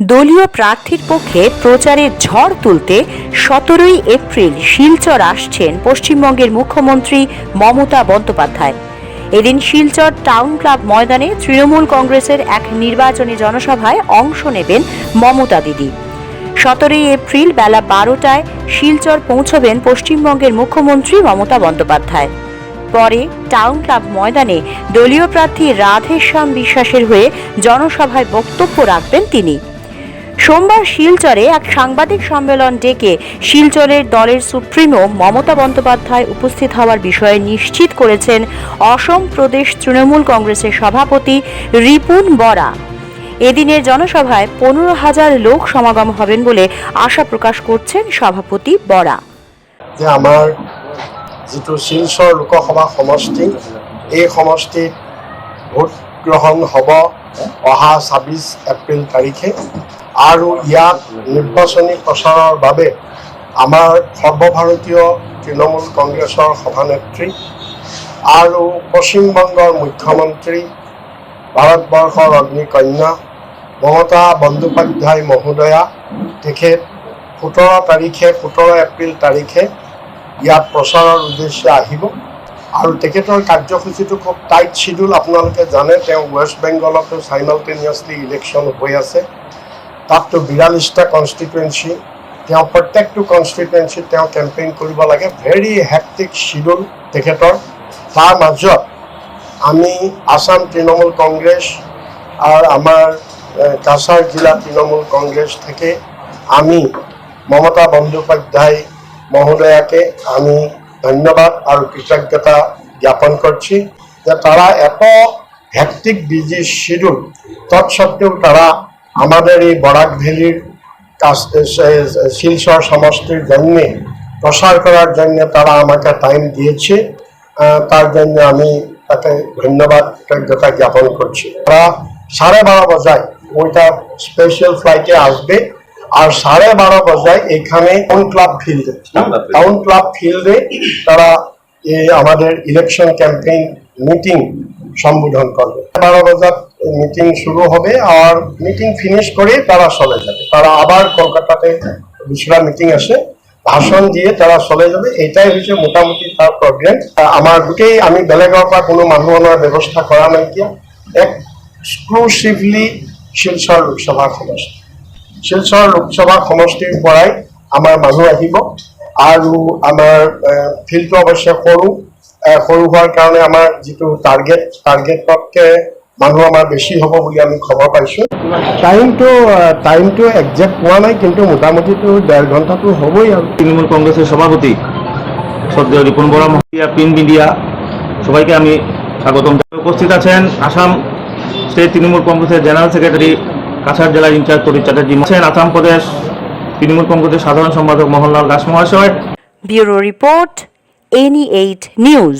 দলীয় প্রার্থীর পক্ষে প্রচারের ঝড় তুলতে সতেরোই এপ্রিল শিলচর আসছেন পশ্চিমবঙ্গের মুখ্যমন্ত্রী মমতা বন্দ্যোপাধ্যায়। এদিন শিলচর টাউন ক্লাব ময়দানে তৃণমূল কংগ্রেসের এক নির্বাচনী জনসভায় অংশ নেবেন মমতা দিদি। সতেরোই এপ্রিল বেলা বারোটায় শিলচর পৌঁছবেন পশ্চিমবঙ্গের মুখ্যমন্ত্রী মমতা বন্দ্যোপাধ্যায়। পরে টাউন ক্লাব ময়দানে দলীয় প্রার্থী রাধেশ্যাম বিশ্বাসের হয়ে জনসভায় বক্তব্য রাখবেন তিনি। সোমবার শিলচরে এক সাংবাদিক সম্মেলন ডেকে শিলচরের দলের সুপ্রিমো মমতা বন্দ্যোপাধ্যায় উপস্থিত হওয়ার বিষয়ে নিশ্চিত করেছেন অসম প্রদেশ তৃণমূল কংগ্রেসের সভাপতি রিপুন বরা। এদিনের জনসভায় পনেরো হাজার লোক সমাগম হবেন বলে আশা প্রকাশ করছেন সভাপতি বরা। যে লোকসভা সমষ্টি, এই সমষ্টিত ভোট গ্ৰহণ হ'ব অহা ছাব্বিছ এপ্ৰিল তাৰিখে। আৰু ইয়াত নিৰ্বাচনী প্ৰচাৰৰ বাবে আমাৰ সৰ্বভাৰতীয় তৃণমূল কংগ্ৰেছৰ সভানেত্ৰী আৰু পশ্চিমবংগৰ মুখ্যমন্ত্ৰী ভাৰতবৰ্ষৰ অগ্নিকন্যা মমতা বন্দ্যোপাধ্যায় মহোদয়া। তেখেত সোতৰ তাৰিখে, সোতৰ এপ্ৰিল তাৰিখে ইয়াত প্ৰচাৰৰ উদ্দেশ্যে আহিব। আৰু তেখেতৰ কাৰ্যসূচীটো খুব টাইট চিডিউল আপোনালোকে জানে, তেওঁ ৱেষ্ট বেংগলতো চাইমালটেনিয়াছলি ইলেকশ্যন হৈ আছে। তাততো বিৰাল্লিছটা কনষ্টিটুৱেঞ্চি তেওঁ প্ৰত্যেকটো কনষ্টিটুৱেঞ্চিত তেওঁ কেম্পেইন কৰিব লাগে। ভেৰি হেক্টিক চিডিউল তেখেতৰ। তাৰ মাজত আমি আসাম তৃণমূল কংগ্রেস আর আমার আহ, কাছাড় জেলা তৃণমূল কংগ্রেস থেকে আমি মমতা বন্দ্যোপাধ্যায় মহোদয়াকে আমি ধন্যবাদ আর কৃতজ্ঞতা জ্ঞাপন করছি যে তারা এত হ্যাকটিক বিজি শিডিউল তৎসত্ত্বেও তারা আমাদের এই বরাক ভ্যালির শিলচর সমষ্টির জন্য প্রসার করার জন্য তারা আমাকে টাইম দিয়েছে। তার জন্য আমি তাকে ধন্যবাদ কৃতজ্ঞতা জ্ঞাপন করছি। তারা সাড়ে বারো বাজায় ওইটা স্পেশাল ফ্লাইটে আসবে আর সাড়ে বারো বাজায় এখানে টাউন ক্লাব ফিল্ডে টাউন ক্লাব ফিল্ডে তারা এই আমাদের ইলেকশন ক্যাম্পেইন মিটিং সম্বোধন করবে। বারো বাজার মিটিং শুরু হবে আর মিটিং ফিনিশ করে তারা চলে যাবে। তারা আবার কলকাতাতে দুসরা মিটিং আছে ভাষণ দিয়ে তারা চলে যাবে। এটাই হৈছে মোটামুটি তাৰ প্ৰগ্ৰেম আমাৰ গোটেই আমি বেলেগৰ পৰা কোনো মানুহ অনাৰ ব্যৱস্থা কৰা নাইকিয়া এক্সক্লুচিভলি শিলচৰ লোকসভা সমষ্টি। শিলচৰ লোকসভা সমষ্টিৰ পৰাই আমাৰ মানুহ আহিব আৰু আমাৰ ফিল্ডটো অৱশ্যে সৰু। সৰু হোৱাৰ কাৰণে আমাৰ যিটো টাৰ্গেট টাৰ্গেটতকৈ মানুহ আমাৰ বেছি হ'ব বুলি আমি খবৰ পাইছোঁ। টাইমটো টাইমটো একজেক্ট পোৱা নাই কিন্তু মোটামুটিতো ডেৰ ঘণ্টাটো হ'বই আৰু। তৃণমূল কংগ্রেসের সভাপতি সদ্য রিপন বরা মহিয়া প্রিন্ট মিডিয়া সবাইকে আমি স্বাগতম। উপস্থিত আছেন আসাম স্টেট তৃণমূল কংগ্রেসের জেনারেল সেক্রেটারি কাছাড় জেলার ইনচার্জ তরিত চ্যাটার্জি আছেন আসাম প্রদেশ তৃণমূল কংগ্রেসের সাধারণ সম্পাদক মোহনলাল দাস মহাশয়। Bureau report any eight news.